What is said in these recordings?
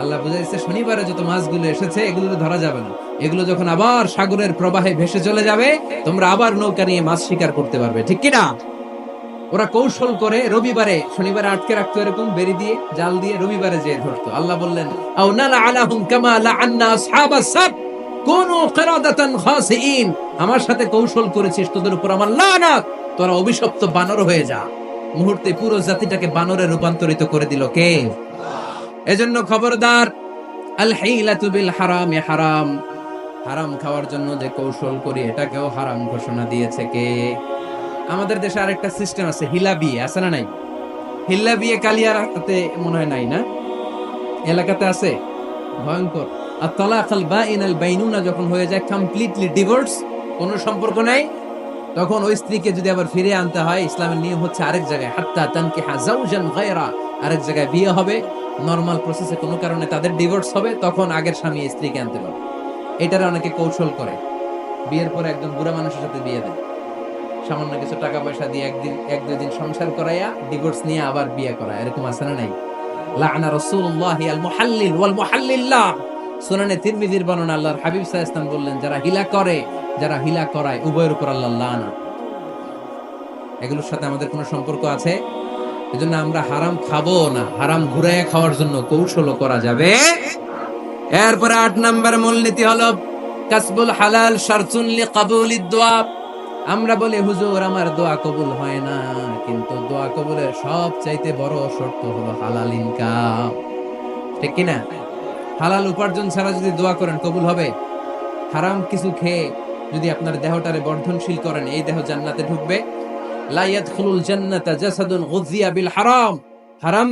আল্লাহ বুঝাইছে, শনিবারে যত মাছগুলো এসেছে, এগুলো ধরা যাবে না। এগুলো যখন আবার সাগরের প্রবাহে ভেসে চলে যাবে, তোমরা আবার নৌকা নিয়ে মাছ শিকার করতে পারবে, ঠিক কি না ওরা কৌশল করে রবিবারে, শনিবারে আটকে রাখতো এরকম বেরি দিয়ে, জাল দিয়ে রবিবারে যেয়ে ধরতো। আল্লাহ বললেন, আও নালা আলাহুম কামা লাআন্না আসহাবাস সাব, কোনু কিরাদাতান খাসিইন আমার সাথে কৌশল করেছিস, তোদের উপর আমার লানাত। তোরা অভিশপ্ত বানর হয়ে যা। মুহূর্তে পুরো জাতিটাকে বানরে রূপান্তরিত করে দিল কে? এজন্য খবরদার আল বিল হারাম। হারাম হারাম খাওয়ার জন্য যে কৌশল করি, এটাকেও হারাম ঘোষণা দিয়েছে কে? আমাদের দেশে আরেকটা সিস্টেম আছে হিলা বিয়ে আছে না নাই? হিল্লা বিয়ে কালিয়াতে মনে হয় নাই না? এলাকাতে আছে? ভয়ঙ্কর। আর তলাক আল বাইন আল বাইনুনা যখন হয়ে যায় কমপ্লিটলি ডিভোর্স কোনো সম্পর্ক নাই। তখন ওই স্ত্রীকে যদি আবার ফিরে আনতে হয়, ইসলামের নিয়ম হচ্ছে আরেক জায়গায়, হাত্তা তানকে হাজাউজান গায়রা, আরেক জায়গায় বিয়ে হবে। নর্মাল প্রসেসে কোনো কারণে তাদের ডিভোর্স হবে, তখন আগের স্বামী স্ত্রীকে আনতে পারবে। এটার অনেকে কৌশল করে। বিয়ের পরে একজন বুড়া মানুষের সাথে বিয়ে দেয়। সামান্য কিছু টাকা পয়সা দিয়ে একদিন, এক দুই দিন সংসার করাইয়া ডিভোর্স নিয়ে আবার বিয়ে করা এরকম আছে না নাই? লাআনা রাসূলুল্লাহ আল মুহাল্লিল ওয়াল মুহাল্লিল্লাহ সুনানে তিরমিজির বর্ণনা আল্লাহর হাবিব সাল্লাল্লাহু আলাইহি বললেন, যারা হিলা করে, যারা হিলা করায়, উভয়ের উপর আল্লাহ লানা। এগুলোর সাথে আমাদের কোনো সম্পর্ক আছে? এজন্য আমরা হারাম খাব না, হারাম ঘুরাইয়া খাওয়ার জন্য কৌশলও করা যাবে। এরপরে আট নাম্বার মূলনীতি হলো, কাসবুল হালাল শারতুন লিকাবুলিদ দোয়া। আমরা বলি, হুজুর, আমার দোয়া কবুল হয় না, কিন্তু দোয়া কবুলের সব চাইতে বড় শর্ত হলো হালাল ইনকাম। ঠিক কি না? হালাল উপার্জন ছাড়া যদি দোয়া করেন, কবুল হবে। হারাম কিছু খেয়ে যদি আপনার দেহটারে বর্ধনশীল করেন, এই দেহ জান্নাতে ঢুকবে। লা জান্নাতা জাসাদুন গুযিয়া বিল হারাম।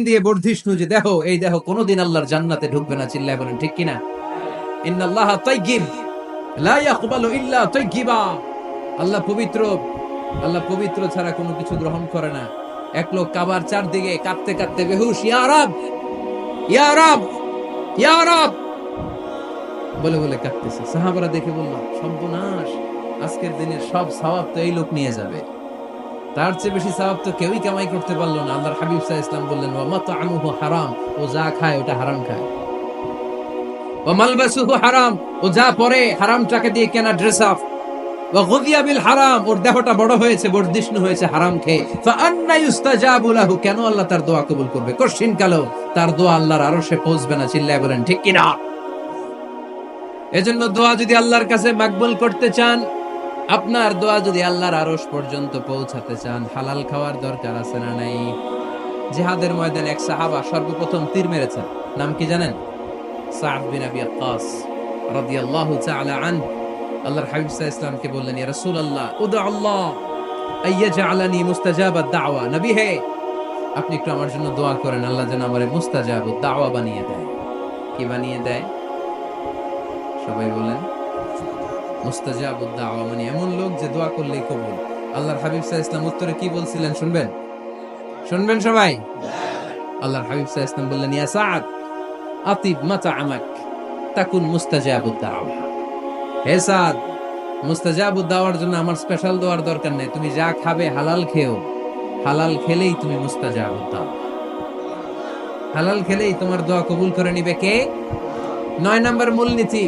দিয়ে বর্ধিষ্ণু যে দেহ, এই দেহ কোনোদিন আল্লাহর জান্নাতে ঢুকবে না, চিল্লায় বলেন, ঠিক কি না তাইয়্যিব লা ইয়াকবালু ইল্লা তাইয়্যিবা আল্লাহ পবিত্র আল্লাহ পবিত্র ছাড়া কোনো কিছু গ্রহণ করে না। এক লোক কাবার চারদিকে কাঁদতে কাঁদতে বেহুশ, ইয়া রব ইয়া রব ইয়া রব। বলে বলে কাঁদতেছে। সাহাবারা দেখে বলল, সর্বনাশ, আজকের দিনের সব সওয়াব তো এই লোক নিয়ে যাবে। তার চেয়ে বেশি সওয়াব তো কেউই কামাই করতে পারল না। আল্লাহর হাবিব সাহ ইসলাম বললেন হারাম। ও যা খায়, ওটা হারাম খায়। হারাম। ও যা পরে দিয়ে কেনা ড্রেস আপ ওর বড় হয়েছে হারাম খেয়ে। কেন আল্লাহ তার দোয়া কবুল করবে? তার দোয়া আল্লাহর আরশে পৌঁছবে না ঠিক কি না এজন্য দোয়া যদি আল্লাহর কাছে মাকবুল করতে চান আপনার দোয়া যদি আল্লাহর আরশ পর্যন্ত পৌঁছাতে চান, হালাল খাওয়ার দরকার আছে না নাই? জিহাদের ময়দানে এক সাহাবা সর্বপ্রথম তীর মেরেছেন। নাম কি জানেন? সাদ বিন আবি আক্কাস রাদিয়াল্লাহু তাআলা আনহু। আল্লাহর হাবিব সাল্লাল্লাহু ইসলামকে বললেন, ইয়া রাসূলুল্লাহ উদা আল্লাহ আইয়াজআলানি মুস্তাজাবাদ দাওয়া। নবী হে, আপনি একটু আমার জন্য দোয়া করেন, আল্লাহ যেন আমারে মুস্তাজাবুদ দাওয়া বানিয়ে দেয়। কি বানিয়ে দেয়? সবাই বলেন মুস্তাজাবুদ দাওয়া মানে এমন লোক যে দোয়া করলেই কবুল। আল্লাহর হাবিব সাল্লাল্লাহু ইসলাম উত্তরে কি বলছিলেন শুনবেন? শুনবেন সবাই? আল্লাহর হাবিব সাল্লাল্লাহু ইসলাম বললেন, ইয়া সাদ আতিব মাতাআমাক, তাকুন মুস্তাজাবুদ দাওয়া হে সাদ মুস্তাজাবুদ দাওয়ার জন্য আমার স্পেশাল দোয়ার দরকার নেই। তুমি যা খাবে হালাল খেও। হালাল খেলেই তুমি মুস্তাজাবুদ দাও হালাল খেলেই তোমার দোয়া কবুল করে নিবে কে? নয় নম্বর মূলনীতি।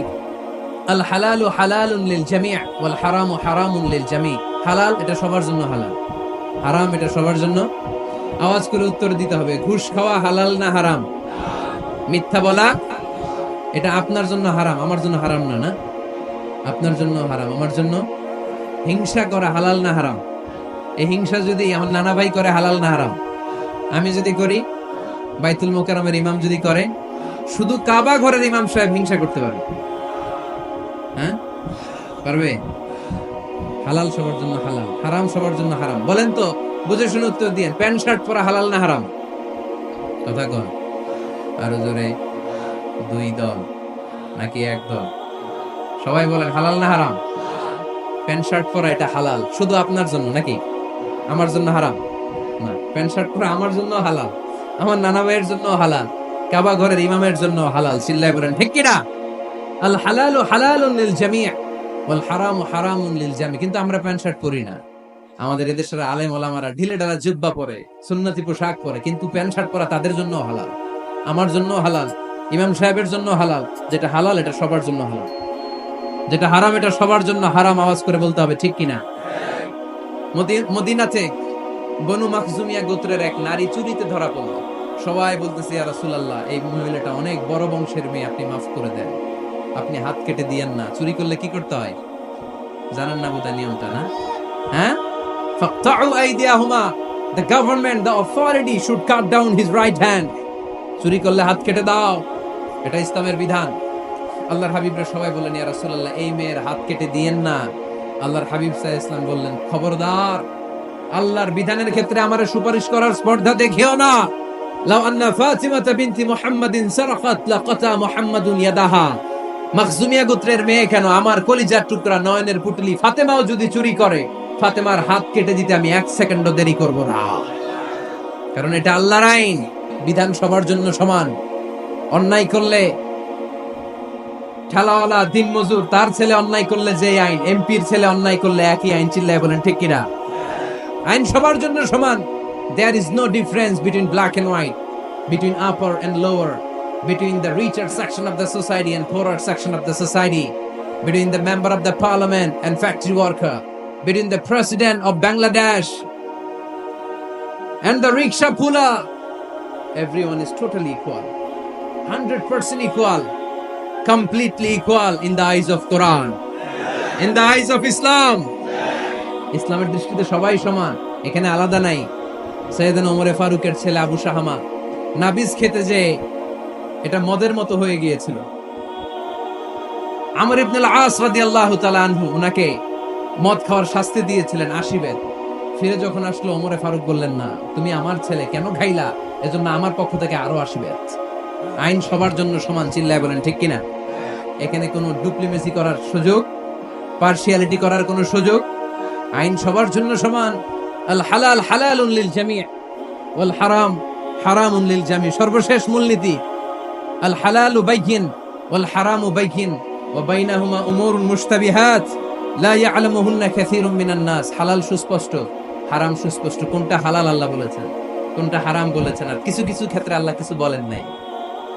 আল হালালু হালালুন লিল জামি' ওয়াল হারামু হারামুন লিল জামি' হালাল, এটা সবার জন্য হালাল। হারাম, এটা সবার জন্য। আওয়াজ করে উত্তর দিতে হবে, ঘুষ খাওয়া হালাল না হারাম? মিথ্যা বলা, এটা আপনার জন্য হারাম, আমার জন্য হারাম না না? আপনার জন্য হারাম, আমার জন্য? হিংসা করা হালাল না হারাম? এই হিংসা যদি আমার নানা ভাই করে, হালাল না হারাম? আমি যদি করি, বাইতুল মোকারমের ইমাম যদি করে, শুধু কাবা ঘরের ইমাম সাহেব হিংসা করতে পারবে। হ্যাঁ? পারবে? হালাল সবার জন্য হালাল, হারাম সবার জন্য হারাম। বলেন তো, বুঝে শুনে উত্তর দিয়ে, প্যান্ট, শার্ট পরা হালাল না হারাম? কথা কন। আরও জোরে, দুই দল নাকি এক দল? সবাই বলেন, হালাল না হারাম? প্যান্ট, শার্ট পরা এটা হালাল, শুধু আপনার জন্য নাকি? আমার জন্য হারাম? না, প্যান্ট, শার্ট পরা আমার জন্য হালাল, আমার নানা ভাইয়ের জন্য হালাল, কাবা ঘরের ইমামের জন্য হালাল চিল্লাই বলেন, ঠিক কিনা লিল ওয়াল লিল কিন্তু আমরা প্যান্ট শার্ট পরি না। আমাদের এদেশের আলেম ওলামারা ঢিলে জুব্বা পরে, সুন্নতি পোশাক পরে, কিন্তু প্যান্ট শার্ট পরা তাদের জন্য হালাল, আমার জন্য হালাল, ইমাম সাহেবের জন্য হালাল, যেটা হালাল এটা সবার জন্য হালাল। যেটা হারাম এটা সবার জন্য হারাম আওয়াজ করে বলতে হবে, ঠিক কিনা? মদি- মদিনাতে বনু মাখজুমিয়া গোত্রের এক নারী চুরিতে ধরা পড়ল। সবাই বলতেছে, ইয়া রাসূলুল্লাহ, এই মহিলাটা অনেক বড় বংশের মেয়ে, আপনি মাফ করে দেন। আপনি হাত কেটে দিয়েন না। চুরি করলে কি করতে হয়? জানেন না বোধহয় নিয়মটা, না? হ্যাঁ? ফাকতাউ আইদিয়াহুমা। The government the authority should cut down his right hand চুরি করলে হাত কেটে দাও। এটা ইসলামের বিধান। আল্লাহর হাবিবরা সবাই বললেন, ইয়া রাসূলুল্লাহ, এই মেয়ের হাত কেটে দিয়েন না। আল্লাহর হাবিব আলাইহি ইসলাম বললেন, খবরদার, আল্লাহর বিধানের ক্ষেত্রে আমার সুপারিশ করার স্পর্ধা দেখিও না। লাউ আন্না ফাতিমাতা বিনতি মুহাম্মাদিন সারাকাত লাকাতা মুহাম্মাদুন ইয়াদাহা। মাখজুমিয়া গোত্রের মেয়ে কেন? আমার কলিজার টুকরা নয়নের পুটলি ফাতেমাও যদি চুরি করে, ফাতেমার হাত কেটে দিতে আমি এক সেকেন্ডও দেরি করব না। কারণ এটা আল্লাহর আইন, বিধান সবার জন্য সমান। অন্যায় করলে ঠেলাওয়ালা দিন মজুর তার ছেলে অন্যায় করলে যে আইন, এমপির ছেলে অন্যায় করলে একই আইন, চিল্লায় বলেন, ঠিক কিনা? আইন সবার জন্য সমান। There is no difference between black and white between upper and lower between the richer section of the society and poorer section of the society, between the member of the parliament and factory worker, between the president of Bangladesh and the rickshaw puller. Everyone is totally equal, 100% equal, completely equal in the eyes of Quran, in the eyes of Islam. ইসলামের দৃষ্টিতে সবাই সমান এখানে আলাদা নাই সৈয়দান ওমরে ফারুকের ছেলে আবু শাহামা নাবিজ খেতে যে এটা মদের মতো হয়ে গিয়েছিল। আমর ইবনুল আস রাদিয়াল্লাহু তাআলা আনহু উনাকে মদ খাওয়ার শাস্তি দিয়েছিলেন আশিবের ফিরে যখন আসলো, ওমরে ফারুক বললেন, না, তুমি আমার ছেলে, কেন খাইলা এজন্য আমার পক্ষ থেকে আরও আশিবের আইন সবার জন্য সমান চিল্লায় বলেন, ঠিক কিনা? এখানে কোনো ডুপ্লিমেসি করার সুযোগ পার্সিয়ালিটি করার কোনো সুযোগ, আইন সবার জন্য সমান। আল হালাল হালালুন লিল জামি' ওয়াল হারাম, হারামুন লিল জামি' সর্বশেষ মূলনীতি। আল হালালু বাইয়িন ওয়াল হারামু বাইয়িন ওয়া বাইনাহুমা উমুরুন মুশতাবিহাত লা ইয়ালামুহুন্না কাসীরুম মিনান নাস হালাল সুস্পষ্ট, হারাম সুস্পষ্ট, কোনটা হালাল আল্লাহ বলেছেন, কোনটা হারাম বলেছেন আর কিছু কিছু ক্ষেত্রে আল্লাহ কিছু বলেন নাই।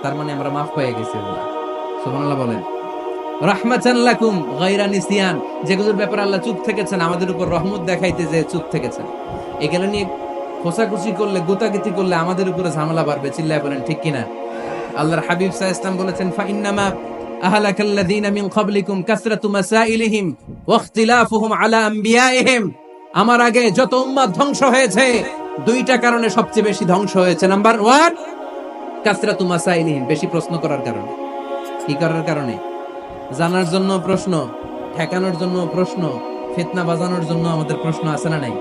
তার মানে আমরা মাফ পেয়ে গেছি আল্লাহ। সুবহানাল্লাহ বলেন। রাহমাতান লাকুম গায়রা নিসিয়ান যেগুলোর ব্যাপারে আল্লাহ চুপ থেকেছেন, আমাদের উপর রহমত দেখাইতে যে চুপ থেকেছেন। এগুলো নিয়ে খোসাখুচি করলে, গোতাগিতি করলে আমাদের উপরে ঝামেলা বাড়বে, চিল্লায় বলেন, ঠিক কিনা? আল্লাহর হাবিব সাহ ইসলাম বলেছেন ফাইন্নামা أهلك الذين من قبلكم كثرة مسائلهم واختلافهم على أنبيائهم আমার আগে যত উম্মাদ ধ্বংস হয়েছে দুইটা কারণে সবচেয়ে বেশি ধ্বংস হয়েছে নাম্বার ওয়ান কাসরাতু মাসাইলিহিম বেশি প্রশ্ন করার কারণে কি করার কারণে জানার জন্য প্রশ্ন ঠেকানোর জন্য প্রশ্ন ফিতনা বাজানোর জন্য আমাদের প্রশ্ন আছে না নাই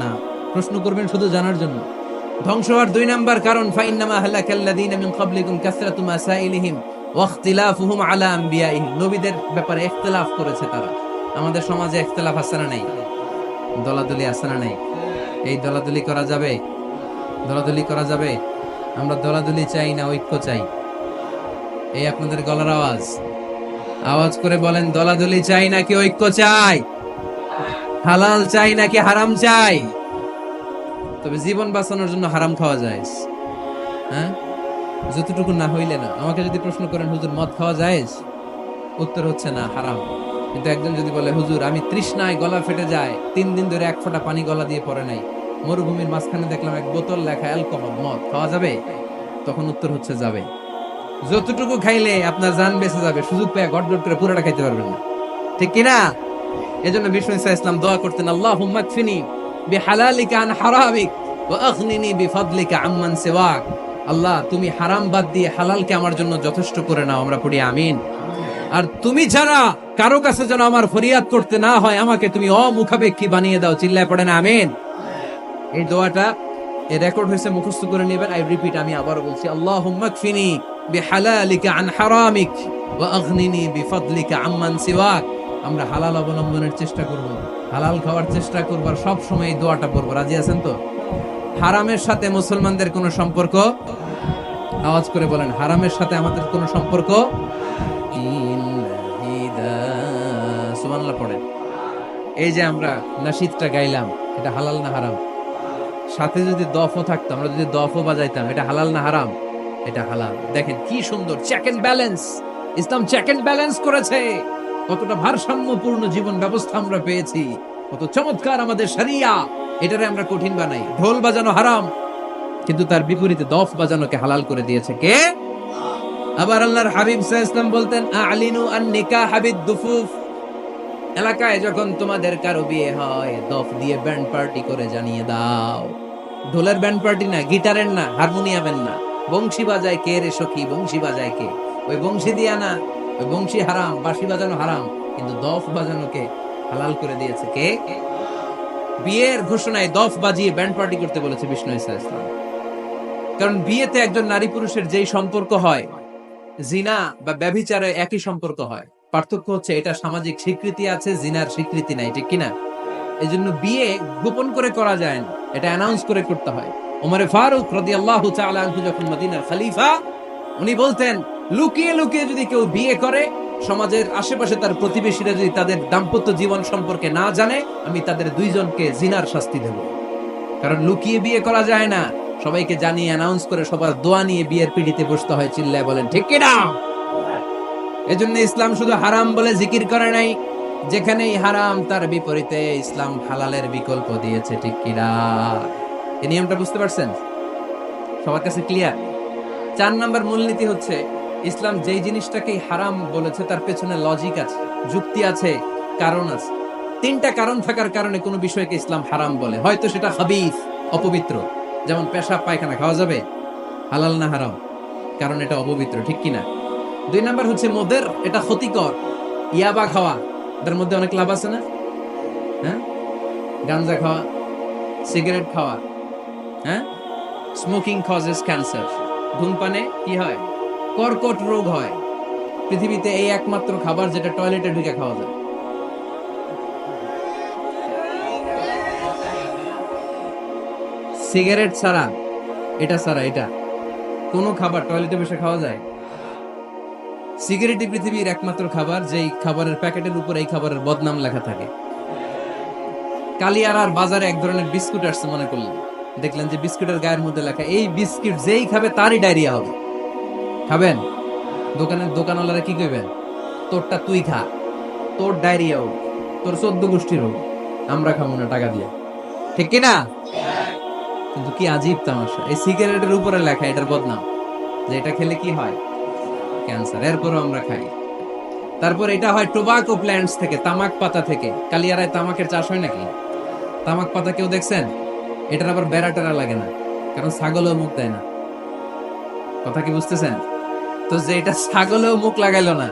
না প্রশ্ন করবেন শুধু জানার জন্য ধ্বংস হওয়ার দুই নাম্বার কারণ, ফাইন্নামা হালাকাল্লাযীনা মিন ক্বাবলিকুম কাসরাতু মাসাইলিহিম ওয়া ইখতিলাফুহুম আলা আনবিয়াইহিম নবীদের ব্যাপারে ইখতিলাফ করেছে তারা। আমাদের সমাজে ইখতিলাফ না নাই? দলাদলি না নাই? এই দলাদলি করা যাবে? দলাদলি করা যাবে? আমরা দলাদলি চাই না, ঐক্য চাই। এই আপনাদের গলার আওয়াজ। আওয়াজ করে বলেন, দলাদলি চাই নাকি ঐক্য চাই? হালাল চাই নাকি হারাম চাই? তবে জীবন বাঁচানোর জন্য হারাম খাওয়া যায় হ্যাঁ? যতটুকু না হইলে না। আমাকে যদি প্রশ্ন করেন, হুজুর, মদ খাওয়া যায় উত্তর হচ্ছে না, হারাম। কিন্তু একজন যদি বলে, হুজুর, আমি তৃষ্ণায় গলা ফেটে যায়, তিন দিন ধরে এক ফোঁটা পানি গলা দিয়ে পড়ে নাই, মরুভূমির মাঝখানে দেখলাম এক বোতল লেখা অ্যালকোহল, মদ, খাওয়া যাবে? তখন উত্তর হচ্ছে, যাবে। যতটুকু খাইলে আপনার জান বেঁচে যাবে, সুযোগ পেয়ে গট করে পুরোটা খাইতে পারবেন না। ঠিক কিনা? এজন্য বিষ্ণু ইসা ইসলাম দোয়া করতেন আল্লাহ হুম্মাকফিনি বিহালালিকা আন হারামিক ওয়া আগনিনি বিফাদলিকা আম্মান সিওয়াক। আল্লাহ, তুমি হারাম বাদ দিয়ে হালালকে আমার জন্য যথেষ্ট করে নাও, আমরা পড়ি আমিন। আর তুমি ছাড়া কারও কাছে যেন আমার ফরিয়াদ করতে না হয়, আমাকে তুমি অমুখাপেক্ষী বানিয়ে দাও, চিল্লায় পড়েন আমিন। এই দোয়াটা এই রেকর্ড হয়েছে, মুখস্থ করে নেবেন আই রিপিট আমি আবার বলছি, আল্লাহুম্মা কফিনি বিহালালিকা আন হারামিক ওয়া আগনিনি বিফাদলিকা আম্মান সিওয়াক। আমরা হালাল অবলম্বনের চেষ্টা করব। হালাল খাওয়ার চেষ্টা করব আর সব সময় দোয়াটা পড়ব। রাজি আছেন তো? হারামের সাথে মুসলমানদের কোনো সম্পর্ক? আওয়াজ করে বলেন, হারামের সাথে আমাদের কোনো সম্পর্ক? এই যে আমরা নাশিদটা গাইলাম, এটা হালাল না হারাম? সাথে যদি দফও থাকতো, আমরা যদি দফও বাজাইতাম, এটা হালাল না হারাম? এটা হালাল। দেখেন কি সুন্দর চেক ব্যালেন্স ইসলাম চেক ব্যালেন্স করেছে। কতটা ভারসাম্যপূর্ণ জীবন ব্যবস্থা আমরা পেয়েছি, কত চমৎকার আমাদের শরিয়া, এটারে আমরা কঠিন বানাই। ঢোল বাজানো হারাম, কিন্তু তার বিপরীতে দফ বাজানোকে হালাল করে দিয়েছে কে? আবার আল্লাহর হাবিব সাল্লাল্লাহু বলতেন আলিনু আন নিকাহ হাবিদ দুফুফ এলাকায় যখন তোমাদের কারও বিয়ে হয়, দফ দিয়ে ব্যান্ড পার্টি করে জানিয়ে দাও। ঢোলের ব্যান্ড পার্টি না, গিটারের না, হারমোনিয়ামের না। বংশী বাজায় কে রে সখী, বংশী বাজায় কে? ওই বংশী দিয়া না বংশী হারাম, বাঁশি বাজানো হারাম, কিন্তু দফ বাজানোকে হালাল করে দিয়েছে কে? বিয়ের ঘোষণায় দফ বাজিয়ে ব্যান্ড পার্টি করতে বলেছে বিষ্ণু ইসা ইসলাম। কারণ বিয়েতে একজন নারী পুরুষের যেই সম্পর্ক হয়, জিনা বা ব্যভিচারে একই সম্পর্ক হয়। পার্থক্য হচ্ছে এটা সামাজিক স্বীকৃতি আছে, জিনার স্বীকৃতি নাই, ঠিক কিনা? এই জন্য বিয়ে গোপন করে করা যায় না, এটা অ্যানাউন্স করে করতে হয়। ওমরে ফারুক রদি আল্লাহ যখন মদিনার খালিফা, উনি বলতেন লুকিয়ে লুকিয়ে যদি কেউ বিয়ে করে, সমাজের আশেপাশে তার প্রতিবেশীরা যদি তাদের দাম্পত্য জীবন সম্পর্কে না জানে, আমি তাদের দুইজনকে জিনার শাস্তি দেব। কারণ লুকিয়ে বিয়ে করা যায় না। সবাইকে জানিয়ে অ্যানাউন্স করে সবার দোয়া নিয়ে বিয়ের পিড়িতে বসতে হয়, চিল্লায় বলেন, ঠিক কিনা? এজন্য ইসলাম শুধু হারাম বলে জিকির করে নাই। যেখানেই হারাম, তার বিপরীতে ইসলাম হালালের বিকল্প দিয়েছে, ঠিক কিনা? এই নিয়মটা বুঝতে পারছেন? সবার কাছে ক্লিয়ার চার নাম্বার মূলনীতি হচ্ছে ইসলাম যেই জিনিসটাকেই হারাম বলেছে, তার পেছনে লজিক আছে, যুক্তি আছে, কারণ আছে। তিনটা কারণ থাকার কারণে কোনো বিষয়কে ইসলাম হারাম বলে। হয়তো সেটা হাবিস অপবিত্র। যেমন পেশা পায়খানা খাওয়া যাবে, হালাল না হারাম? কারণ এটা অপবিত্র, ঠিক কিনা দুই নাম্বার হচ্ছে মদের, এটা ক্ষতিকর। ইয়াবা খাওয়া তার মধ্যে অনেক লাভ আছে না? হ্যাঁ? গাঞ্জা খাওয়া, সিগারেট খাওয়া হ্যাঁ? স্মোকিং কজেস ক্যান্সার ধূমপানে কি হয়? কর্কট রোগ হয়। পৃথিবীতে এই একমাত্র খাবার যেটা টয়লেটে ঢুকে খাওয়া যায়। সিগারেট ছাড়া, এটা ছাড়া, এটা। কোনো খাবার টয়লেটে বসে খাওয়া যায়? সিগারেটই পৃথিবীর একমাত্র খাবার, যেই খাবারের প্যাকেটের উপর এই খাবারের বদনাম লেখা থাকে। কালিয়ার আর বাজারে এক ধরনের বিস্কুট আসছে মনে করলেন। দেখলেন যে বিস্কুটের গায়ের মধ্যে লেখা, এই বিস্কিট যেই খাবে তারই ডায়রিয়া হবে। খাবেন? দোকানের দোকানওয়ালারা কি কইবেন? তোরটা তুই খা তোর ডায়রিয়া হোক, তোর চোদ্দ গোষ্ঠীর হোক, আমরা খাব না টাকা দিয়ে। ঠিক কি না? কিন্তু কি আজীব তামাশা। এই সিগারেটের উপরে লেখা এটার বদনাম, যে এটা খেলে কি হয়? ক্যান্সার। এরপরও আমরা খাই। তারপর এটা হয় টোবাকো প্ল্যান্টস থেকে, তামাক পাতা থেকে। কালিয়ারায় তামাকের চাষ হয় নাকি? তামাক পাতা কেউ দেখছেন? এটার আবার বেড়া টেরা লাগে না, কারণ ছাগলও মুখ দেয় না। কথা কি বুঝতেছেন? তো যে এটা ছাগলেও মুখ লাগাইলো না,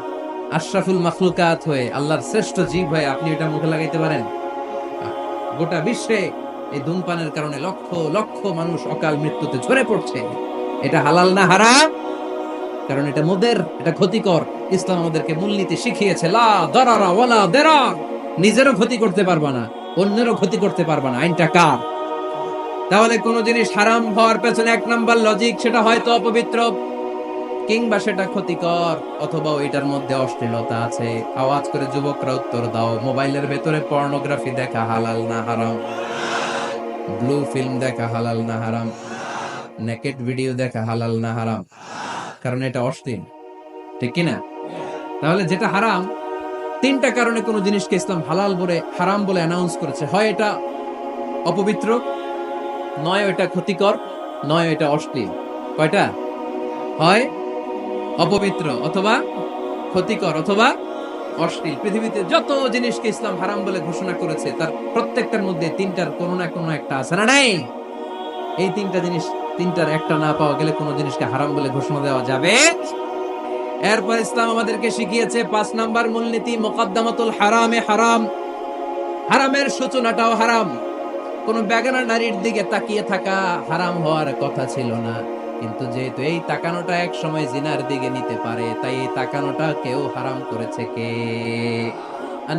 আশরাফুল মাখলুকাত হয়ে আল্লাহর শ্রেষ্ঠ জীব হয়ে আপনি এটা মুখে লাগাইতে পারেন। গোটা বিশ্বে এই ধূমপানের কারণে লক্ষ লক্ষ মানুষ অকাল মৃত্যুতে ঝরে পড়ছে। এটা হালাল না হারাম? কারণ এটা মোদের, এটা ক্ষতিকর। ইসলাম আমাদেরকে মূলনীতি শিখিয়েছে, লা দরারা ওয়ালা দেরা নিজেরও ক্ষতি করতে পারবা না, অন্যেরও ক্ষতি করতে পারবা না। আইনটা কার? তাহলে কোন জিনিস হারাম হওয়ার পেছনে এক নাম্বার লজিক সেটা হয়তো অপবিত্র। কিংবা সেটা ক্ষতিকর, অথবা ওইটার মধ্যে অশ্লীলতা আছে, আওয়াজ করে যুবকরা উত্তর দাও, মোবাইলের ভেতরে পর্নোগ্রাফি দেখা হালাল না হারাম, ব্লু ফিল্ম দেখা হালাল না হারাম নেকেট ভিডিও দেখা হালাল না হারাম, কারণ এটা অশ্লীল, ঠিক কি না তাহলে যেটা হারাম, তিনটা কারণে কোনো জিনিসকে ইসলাম হালাল বলে, হারাম বলে অ্যানাউন্স করেছে। হয় এটা অপবিত্র, নয় এটা ক্ষতিকর, নয় এটা অশ্লীল। কয়টা? হয় অপবিত্র অথবা ক্ষতিকর অথবা অশ্লীল। পৃথিবীতে যত জিনিসকে ইসলাম হারাম বলে ঘোষণা করেছে, তার প্রত্যেকটার মধ্যে তিনটার কোনো না কোনো একটা আছে না নাই? এই তিনটা জিনিস, তিনটার একটা না পাওয়া গেলে কোনো জিনিসকে হারাম বলে ঘোষণা দেওয়া যাবে? এরপর ইসলাম আমাদেরকে শিখিয়েছে পাঁচ নাম্বার মূলনীতি, মোকাদ্দামাতুল হারামে হারাম। হারামের সূচনাটাও হারাম। কোন বেগানা নারীর দিকে তাকিয়ে থাকা হারাম হওয়ার কথা ছিল না। কিন্তু যেহেতু এই তাকানোটা এক সময় জিনার দিকে নিতে পারে, তাই এই তাকানোটা কেউ হারাম করেছে কে? আর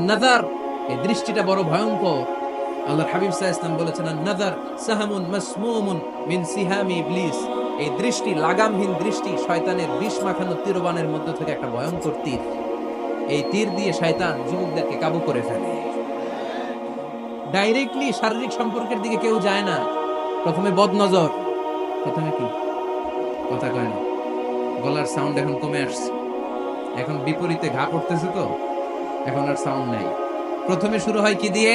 এই দৃষ্টিটা বড় ভয়ঙ্কর। আল্লাহর হাবিব সাহা ইসলাম বলেছেন আর নাজার সাহামুন মাসমুমুন মিন সিহামি ইবলিস। এই দৃষ্টি, লাগামহীন দৃষ্টি শয়তানের বিষ মাখানো তীরবানের মধ্যে থেকে একটা ভয়ঙ্কর তীর। এই তীর দিয়ে শয়তান যুবকদেরকে কাবু করে ফেলে। ডাইরেক্টলি শারীরিক সম্পর্কের দিকে কেউ যায় না। প্রথমে বদনজর, প্রথমে কি? কথা কয় না। গলার সাউন্ড এখন কমে আসছে। এখন বিপরীতে ঘা পড়তেছে তো, এখন আর সাউন্ড নাই। প্রথমে শুরু হয় কি দিয়ে?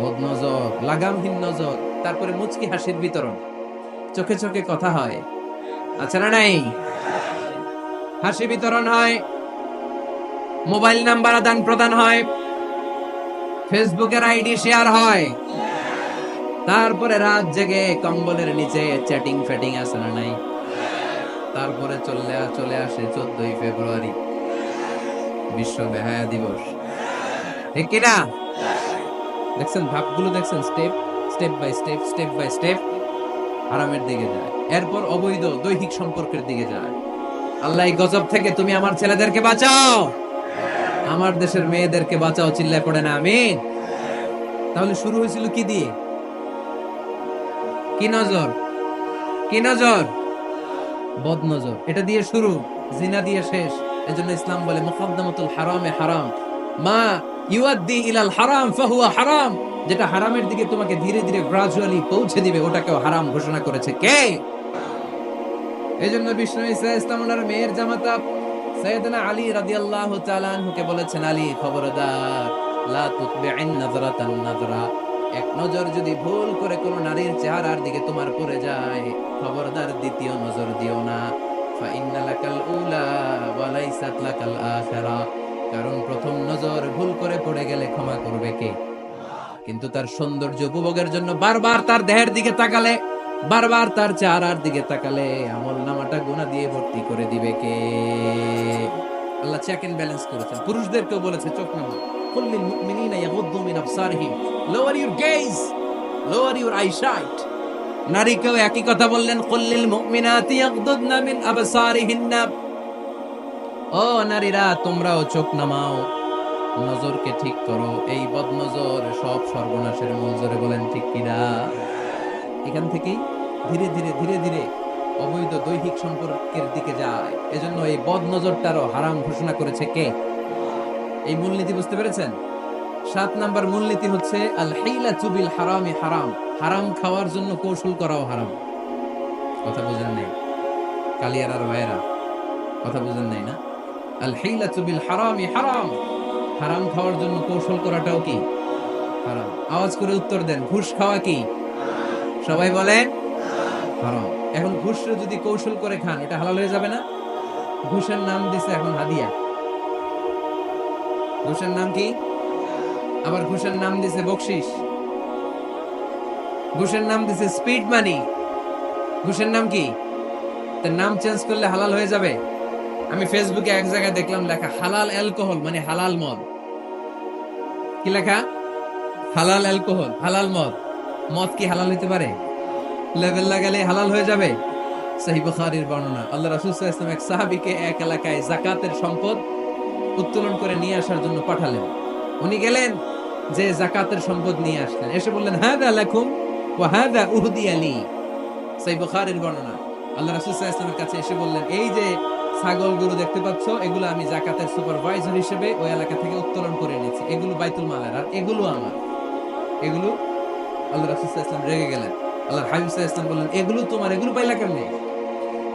বদনজর, লাগামহীন নজর, তারপরে মুচকি হাসির বিতরণ। চোখে চোখে কথা হয় আচ্ছা না নাই? হাসি বিতরণ হয়, মোবাইল নাম্বার আদান প্রদান হয়, ফেসবুকের আইডি শেয়ার হয়। তারপরে রাত জেগে কম্বলের নিচে চ্যাটিং ফ্যাটিং আছে না নাই? তারপরে চলে চলে আসে চোদ্দই ফেব্রুয়ারি, বিশ্ব বেহায়া দিবস। ঠিক কিনা দেখছেন, ভাবগুলো দেখছেন step step by step step by step হারামের দিকে যায়। এরপর অবৈধ দৈহিক সম্পর্কের দিকে যায়। আল্লাহ গজব থেকে তুমি আমার ছেলেদেরকে বাঁচাও। আমার দেশের মেয়েদেরকে বাঁচাও চিল্লা করে না আমি তাহলে শুরু হয়েছিল কি দিয়ে? কি নজর? কি নজর? বদ নজর এটা দিয়ে শুরু, জিনা দিয়ে শেষ। এজন্য ইসলাম বলে, মুকদ্দামাতুল হারামে হারাম। মা ইউআদ্দি ইলাল হারাম ফাহুয়া হারাম। যেটা হারামের দিকে তোমাকে ধীরে ধীরে গ্রাজুয়ালি পৌঁছে দিবে, ওটাকেও হারাম ঘোষণা করেছে কে? এজন্য বিষ্ণু ইসা ইসলাম ওনার মেয়ের জামাতা সৈয়দনা আলী রাদিয়াল্লাহু তাআলা আনহুকে বলেছেন, আলী খবরদার, লা তুতবি'ন নাজরাতান নাজরা এক নজর যদি ভুল করে কোন নারীর চেহারার দিকে তোমার পড়ে যায়, খবরদার দ্বিতীয় নজর দিও না। কারণ প্রথম নজর ভুল করে পড়ে গেলে ক্ষমা করবে কে? কিন্তু তার সৌন্দর্য উপভোগের জন্য বারবার তার দেহের দিকে তাকালে, বারবার তার চেহারার দিকে তাকালে আমল নামাটা গুণা দিয়ে ভর্তি করে দিবে কে? আল্লাহ চেক ব্যালেন্স করেছেন। পুরুষদেরকেও বলেছে, চোখ নামা নারীকেও একই কথা বললেন মুমিনাতি মিন ও নারীরা, তোমরাও চোখ নামাও। নজরকে ঠিক করো। এই বদনজর সব সর্বনাশের মূল জোরে বলেন, ঠিক কিনা এখান থেকেই ধীরে ধীরে ধীরে ধীরে অবৈধ দৈহিক সম্পর্কের দিকে যায়। এজন্য এই বদ নজরটারও হারাম ঘোষণা করেছে কে? এই মূলনীতি বুঝতে পেরেছেন? সাত নাম্বার মূলনীতি হচ্ছে আল হাইলা চুবিল হারামি। হারাম হারাম খাওয়ার জন্য কৌশল করাও হারাম। কথা বুঝেন নাই? কালিয়ার আর ভাইয়েরা, কথা বুঝেন নাই না? আল হাইলা চুবিল হারামি। হারাম হারাম খাওয়ার জন্য কৌশল করাটাও কি? হারাম। আওয়াজ করে উত্তর দেন, ঘুষ খাওয়া কি? সবাই বলেন, হারাম। এখন ঘুষ যদি কৌশল করে খান, এটা হালাল হয়ে যাবে না? ঘুষের নাম দিছে এখন হাদিয়া। ঘুষের নাম কি? আবার ঘুষের নাম দিছে বকশিস। ঘুষের নাম দিছে স্পিড মানি। ঘুষের নাম কি? তার নাম চেঞ্জ করলে হালাল হয়ে যাবে। আমি ফেসবুকে এক জায়গায় দেখলাম লেখা, হালাল অ্যালকোহল মানে হালাল মদ। কি লেখা? হালাল অ্যালকোহল হালাল মদ। মদ কি হালাল হইতে পারে? লেভেল লাগালে হালাল হয়ে যাবে। সাহিব বুখারীর বর্ণনা। আল্লাহ রাসূল ওয়াসাল্লাম এক সাহাবীকে এক এলাকায় জাকাতের সম্পদ উত্তোলন করে নিয়ে আসার জন্য পাঠালেন। উনি গেলেন যে জাকাতের সম্পদ নিয়ে আসলেন। এসে বললেন, হাদা লাকুম ওয়া হাদা উহদি আলী। সহি বুখারীর বর্ণনা। আল্লাহ রাসূল সাল্লাল্লাহু আলাইহি ওয়াসাল্লামের কাছে এসে বললেন, এই যে ছাগল গরু দেখতে পাচ্ছ, এগুলো আমি জাকাতের সুপারভাইজার হিসেবে ওই এলাকা থেকে উত্তোলন করে এনেছি। এগুলো বাইতুল মালের, আর এগুলো আমার। এগুলো আল্লাহ রাসূল ওয়াসাল্লাম রেগে গেলেন। আল্লাহ হাবিব ওয়াসাল্লাম বললেন, এগুলো তোমার, এগুলো পাইলা কেমনে?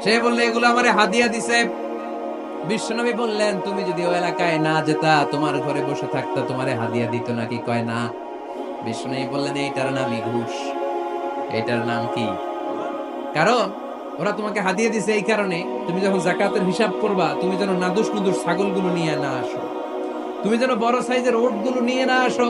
সে বললে, এগুলো আমার হাদিয়া দিছে বিশ্বনবী বললেন, তুমি যদি ওই এলাকায় না যেতা, তোমার ঘরে বসে থাকতা, তোমারে হাদিয়া দিত নাকি কয় না? বিশ্বনবী বললেন, এইটার নামই ঘুষ এটার নাম কি? কারণ ওরা তোমাকে হাদিয়া দিছে এই কারণে, তুমি যখন জাকাতের হিসাব করবা, তুমি যেন নাদুস নুদুস ছাগলগুলো নিয়ে না আসো। তুমি যেন বড় সাইজের ওটগুলো নিয়ে না আসো।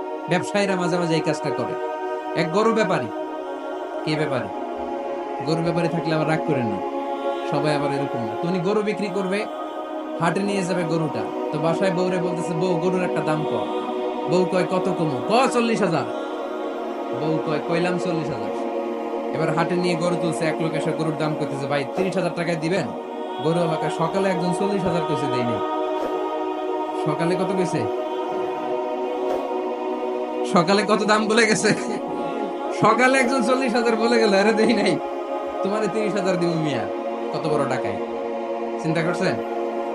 ব্যবসায়ীরা মাঝে মাঝে এই কাজটা করে। এক গরু ব্যাপারী। কে ব্যাপারী? গরু ব্যাপারী থাকলে আবার রাগ করে না। সবাই আবার এরকম। না তো উনি গরু বিক্রি করবে, হাটে নিয়ে যাবে গরুটা। তো বাসায় বউরে বলতেছে, বউ, গরুর একটা দাম কম। বউ কয়, কত কমো? ক চল্লিশ হাজার। বউ কয়, কইলাম চল্লিশ হাজার। এবার হাটে নিয়ে গরু তুলছে, এক লোক এসে গরুর দাম করতেছে, ভাই, তিরিশ হাজার টাকায় দিবেন? গরু আমাকে সকালে একজন চল্লিশ হাজার কইছে দেয়নি। সকালে কত কইছে? সকালে কত দাম বলে গেছে? সকালে একজন চল্লিশ হাজার বলে গেল, আরে দেখি নাই। তোমার তিরিশ হাজার দিব মিয়া, কত বড় টাকায়। চিন্তা করছেন?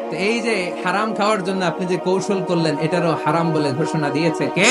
তো এই যে হারাম খাওয়ার জন্য আপনি যে কৌশল করলেন, এটারও হারাম বলে ঘোষণা দিয়েছে কে?